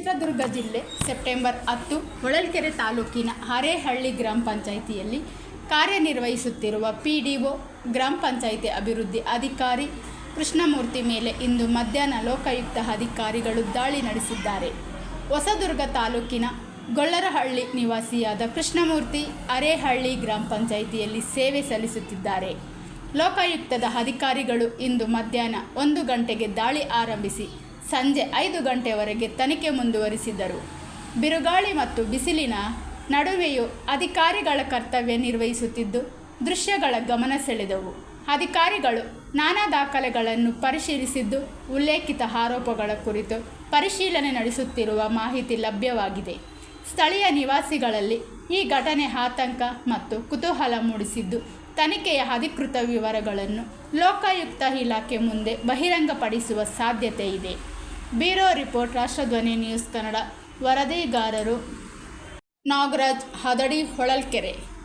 ಚಿತ್ರದುರ್ಗ ಜಿಲ್ಲೆ ಸೆಪ್ಟೆಂಬರ್ ಹತ್ತು ಹೊಳಲ್ಕೆರೆ ತಾಲೂಕಿನ ಹರೇಹಳ್ಳಿ ಗ್ರಾಮ ಪಂಚಾಯಿತಿಯಲ್ಲಿ ಕಾರ್ಯನಿರ್ವಹಿಸುತ್ತಿರುವ ಪಿ ಡಿ ಒ ಗ್ರಾಮ ಪಂಚಾಯಿತಿ ಅಭಿವೃದ್ಧಿ ಅಧಿಕಾರಿ ಕೃಷ್ಣಮೂರ್ತಿ ಮೇಲೆ ಇಂದು ಮಧ್ಯಾಹ್ನ ಲೋಕಾಯುಕ್ತ ಅಧಿಕಾರಿಗಳು ದಾಳಿ ನಡೆಸಿದ್ದಾರೆ. ಹೊಸದುರ್ಗ ತಾಲೂಕಿನ ಗೊಳ್ಳರಹಳ್ಳಿ ನಿವಾಸಿಯಾದ ಕೃಷ್ಣಮೂರ್ತಿ ಅರೇಹಳ್ಳಿ ಗ್ರಾಮ ಪಂಚಾಯಿತಿಯಲ್ಲಿ ಸೇವೆ ಸಲ್ಲಿಸುತ್ತಿದ್ದಾರೆ. ಲೋಕಾಯುಕ್ತದ ಅಧಿಕಾರಿಗಳು ಇಂದು ಮಧ್ಯಾಹ್ನ ಒಂದು ಗಂಟೆಗೆ ದಾಳಿ ಆರಂಭಿಸಿ ಸಂಜೆ ಐದು ಗಂಟೆವರೆಗೆ ತನಿಖೆ ಮುಂದುವರಿಸಿದರು. ಬಿರುಗಾಳಿ ಮತ್ತು ಬಿಸಿಲಿನ ನಡುವೆಯೂ ಅಧಿಕಾರಿಗಳ ಕರ್ತವ್ಯ ನಿರ್ವಹಿಸುತ್ತಿದ್ದು, ದೃಶ್ಯಗಳ ಗಮನ ಸೆಳೆದವು. ಅಧಿಕಾರಿಗಳು ನಾನಾ ದಾಖಲೆಗಳನ್ನು ಪರಿಶೀಲಿಸಿದ್ದು, ಉಲ್ಲೇಖಿತ ಆರೋಪಗಳ ಕುರಿತು ಪರಿಶೀಲನೆ ನಡೆಸುತ್ತಿರುವ ಮಾಹಿತಿ ಲಭ್ಯವಾಗಿದೆ. ಸ್ಥಳೀಯ ನಿವಾಸಿಗಳಲ್ಲಿ ಈ ಘಟನೆ ಆತಂಕ ಮತ್ತು ಕುತೂಹಲ ಮೂಡಿಸಿದ್ದು, ತನಿಖೆಯ ಅಧಿಕೃತ ವಿವರಗಳನ್ನು ಲೋಕಾಯುಕ್ತ ಇಲಾಖೆ ಮುಂದೆ ಬಹಿರಂಗಪಡಿಸುವ ಸಾಧ್ಯತೆ ಇದೆ. Bureau report Rashtradhwani news Kannada. ವರದಿಗಾರರು Nagaraj Hadadi Holalkere.